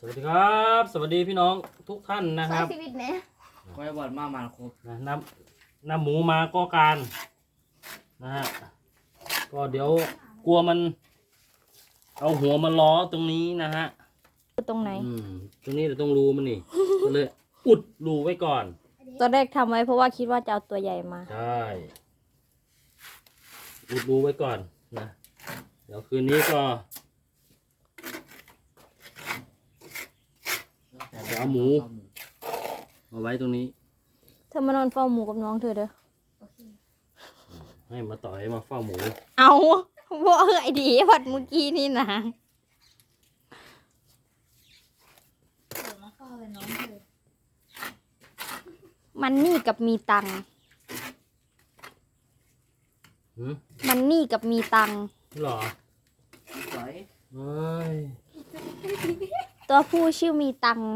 สวัสดีครับ สวัสดีพี่น้องทุกท่านนะคใช้รับชีวิตเนี่ยไว้บอดมามาครบนะน้ำน้ำหมูมาก็การนะฮะก็เดี๋ยวกลัวมัน เอาหัวมาล้อตรงนี้นะฮะตรงไหน อืมตรงนี้เราต้องรูมันนี่ ก็เลยอุดรูไว้ก่อนตอนแรกทำไว้เพราะว่าคิดว่าจะเอาตัวใหญ่มา ใช่อุดรูไว้ก่อนนะเดี๋ยวคืนนี้ก็ จะเอาหมู มาไว้ตรงนี้ เธอมานอนเฝ้าหมูกับน้องเธอเด้อ ให้มาต่อยมาเฝ้าหมู เอาว่าเออไอดีพัดเมื่อกี้นี่นะมันนี่กับมีตังค์หืม มันนี่กับมีตังค์ หรอไว้เอ้ย ตัวผู้ชื่อมีตังค์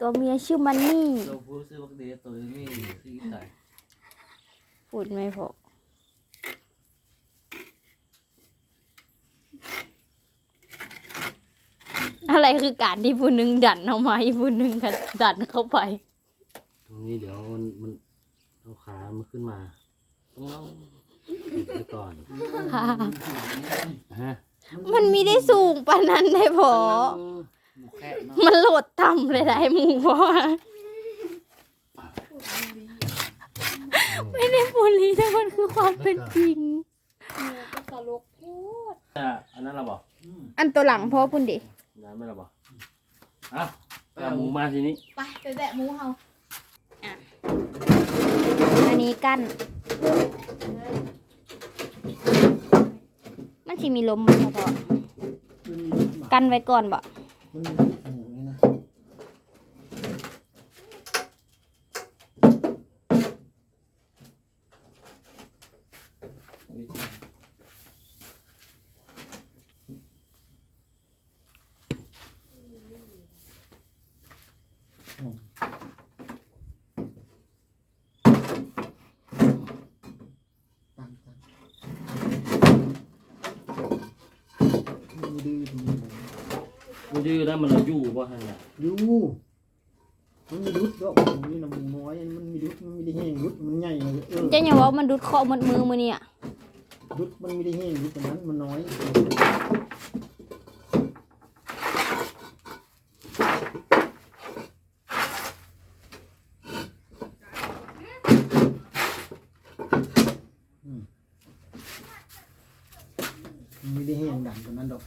ตัวเมียชื่อมันนี่เราพูดซื้อวัคดีตัวนี้ซื้อใส่พูดไม่พออะไรคือการที่ผู้หนึ่งดันเอามาอีกผู้หนึ่งก็ดันเข้าไป ตรงนี้เดี๋ยวมันมันเอาขามันขึ้นมาต้องเอาปิดไว้ก่อน ฮะ มันมีได้สูงปานนั้นได้พอหมูแค่เนาะมันโหลดต่ำเลยได้หมูเพราะว่าไม่ได้บูลลี่แต่มันคือความเป็นจริงอะอันนั้นเราบอกอันตัวหลังพ่อพุ่นดิน้ำไม่เราบอกอะเอาหมูมาทีนี้ไปไปแบะหมูเฮาอันนี้กั้น มัน สิมีลมบ่พอกันไว้ก่อนบ่ตั้ง มันดื้อแล้วมันเอาอยู่ป่ะฮะเนี่ยอยู่มันมีดุดดอกมันมีน้ำมูน้อย มันมีดุดมันมีได้แห้งดุดมันใหญ่เลยเออเจะอย่าว่ามันดุดคอหมดมือมือเนี่ยดุดมันมีได้แห้งดุดแต่นั้นมันน้อยอืมมันมีได้แห้งดันแต่นั้นดอก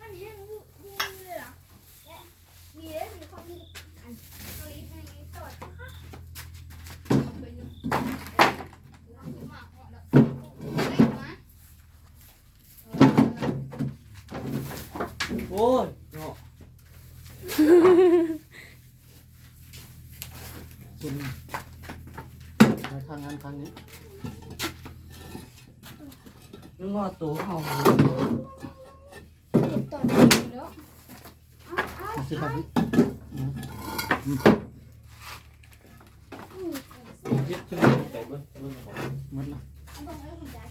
มันเห็นหูหูเลยเหรอและมีเลยมีความมีอันตัวอีกในตอดค่ะเอาไปอยู่เอาไปมาเอาละเอาไปมา โอ้ ยเนาะคุณไปทางนั้นทางนี้นึกว่าตัวเขาตอดอยู่แล้วสิครับยึดขึ้นไปเบิ้ลเบิ้ลบอก หมดละ เอาตรงนี้คุณยาย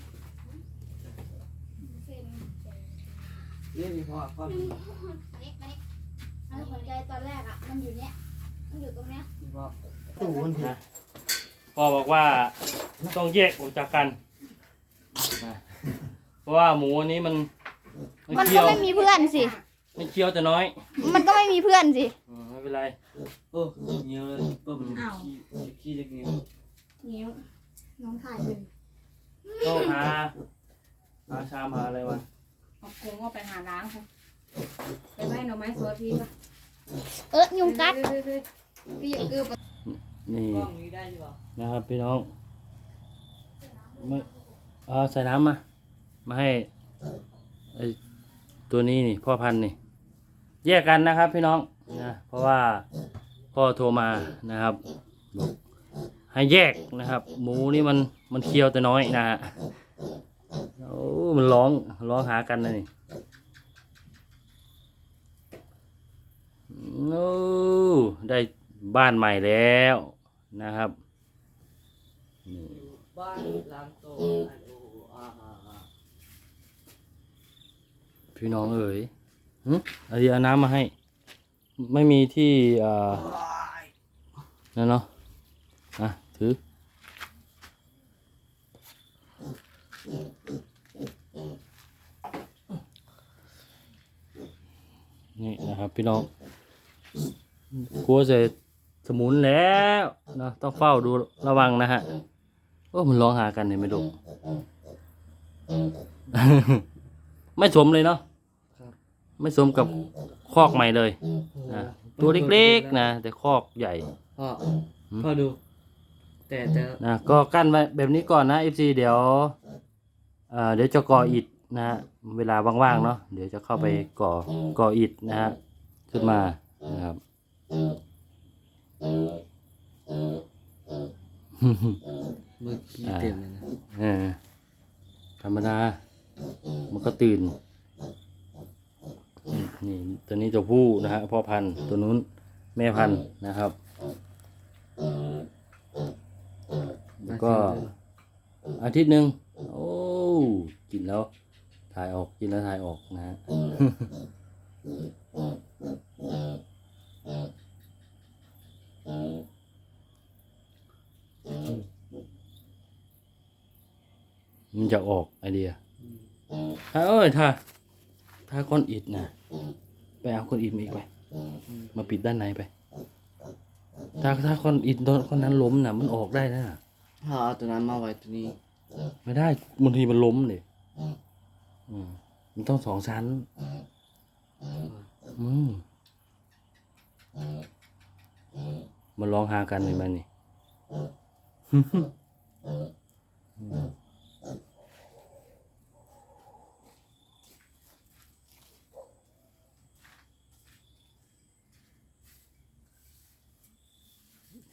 เซ็น เรียกมีพ่อพ่อมานี่มานี่อันนี้คนใจตอนแรกอะ มันอยู่เนี้ย มันอยู่ตรงเนี้ยมีพ่อตู้มันผิดพ่อบอกว่าต้องแยกออกจากกันนะเพราะว่าหมูอันนี้มันมันมันเคี้ก็ยวไม่มีเพื่อนสิ มันเคี้ยวแต่น้อยมันก็ไม่มีเพื่อนสิ อืมไม่เป็นไรเออเหนียวเลยเปิ้ลมันขี้ขี้จะเหนียวนิ้วน้องถ่ายเลยต้องหาหาชามหาอะไรมา เอาคงเอาไปหาล้างค่ะไปไว้หน่อไม้สดพี่ปะเอ๊ะยุงกัดพี่อย่าเกือบนี่กล้องนี้ได้ใช่ป่ะนะครับพี่น้องไม่เอาใส่น้ำมา มาให้ไอตัวนี้นี่พ่อพันธุ์นี่แยกกันนะครับพี่น้องนะเพราะว่าพ่อโทรมานะครับบอกให้แยกนะครับ หมูนี่มันมันเคี้ยวแต่น้อยนะฮะโอ้ มันร้องร้องหากันนะนี่โอ้ได้บ้านใหม่แล้วนะครับบ้านล้างโตพี่น้องเอ๋ยหึเอาดีเอาน้ำมาให้ ไม่มีที่เอ่อนั่นเนาะอะถือ นี่นะครับ พี่น้องกลัวจะสมุนแล้วนะต้องเฝ้าดูระวังนะฮะโอ้มันร้องหากันเห็นไหมลูกไม่สมเลยเนาะไม่สมกับคอกใหม่เลยนะตัวเล็กๆนะแต่คอกใหญ่พ่อหืมพ่อดู แต่แต่นะก็กั้นไว้แบบนี้ก่อนนะ FC เดี๋ยวเอ่อเดี๋ยวจะก่ออิฐนะฮะเวลาว่างๆเนาะเดี๋ยวจะเข้าไปก่อก่ออิฐนะฮะ ขึ้นมานะครับเมื่อกี้เต็มเลยนะเออธรรมดา มันก็ตื่น นี่ตัวนี้ตัวผู้นะฮะพ่อพันธุ์ตัวนู้นแม่พันธุ์นะครับแล้วก็อาทิตย์หนึ่งโอ้กินแล้ว ถ่ายออกกินแล้วถ่ายออกนะฮะ มันจะออกไอเดียถ้าเอ้ยถ้า ถ้าก้อนอิฐนะไปเอาก้อนอิฐมาอีกไป มาปิดด้านในไป ถ้าถ้าก้อนอิฐต้นก้อนนั้นล้มนะมันออกได้นะพ่อเอาตัวนั้นมาไว้ตัวนี้ ไม่ได้บางทีมันล้มเลยอืมมันต้องสองชั้น อืมมันร้องหากันเลยมันนี่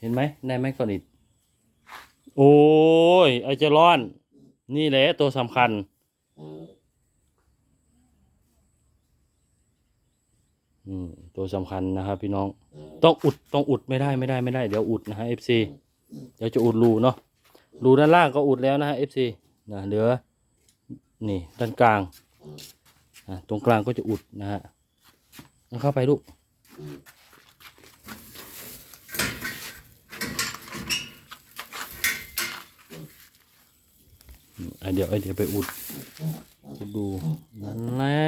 เห็นไหมได้ไหมก่อนอิดโอ้ยไอเจร้อน นี่แหละตัวสำคัญ อืมตัวสำคัญนะครับพี่น้อง ต้องอุดต้องอุดไม่ได้ไม่ได้ไม่ได้เดี๋ยวอุดนะฮะ FC เดี๋ยวจะอุดรูเนาะรูด้านล่างก็อุดแล้วนะฮะ FC นะเหลือ นี่ด้านกลางอะตรงกลางก็จะอุดนะฮะเข้าไปลูก อืมอะ เดี๋ยวไอเดี๋ยวไปอุดอุดดูนั่นแหละ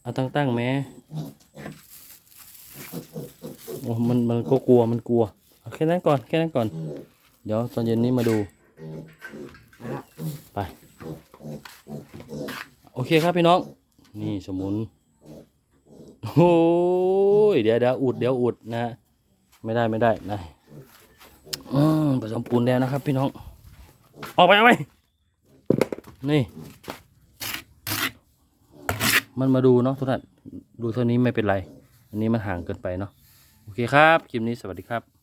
เอาตั้งตั้งๆแม่โอ้มันมันก็กลัวมันกลัวเอาแค่นั้นก่อนแค่นั้นก่อน เดี๋ยวตอนเย็นนี้มาดูไปโอเคครับพี่น้อง นี่สมุนโอ้ยเดี๋ยวเดี๋ยวอุดเดี๋ยวอุดนะ ไม่ได้ไม่ได้นะผสมปูนแล้วนะครับพี่น้อง ออกไปเอาไป นี่ มันมาดูเนาะทุกท่านดูเท่านี้ไม่เป็นไร อันนี้มันห่างเกินไปเนาะ โอเคครับ คลิปนี้สวัสดีครับ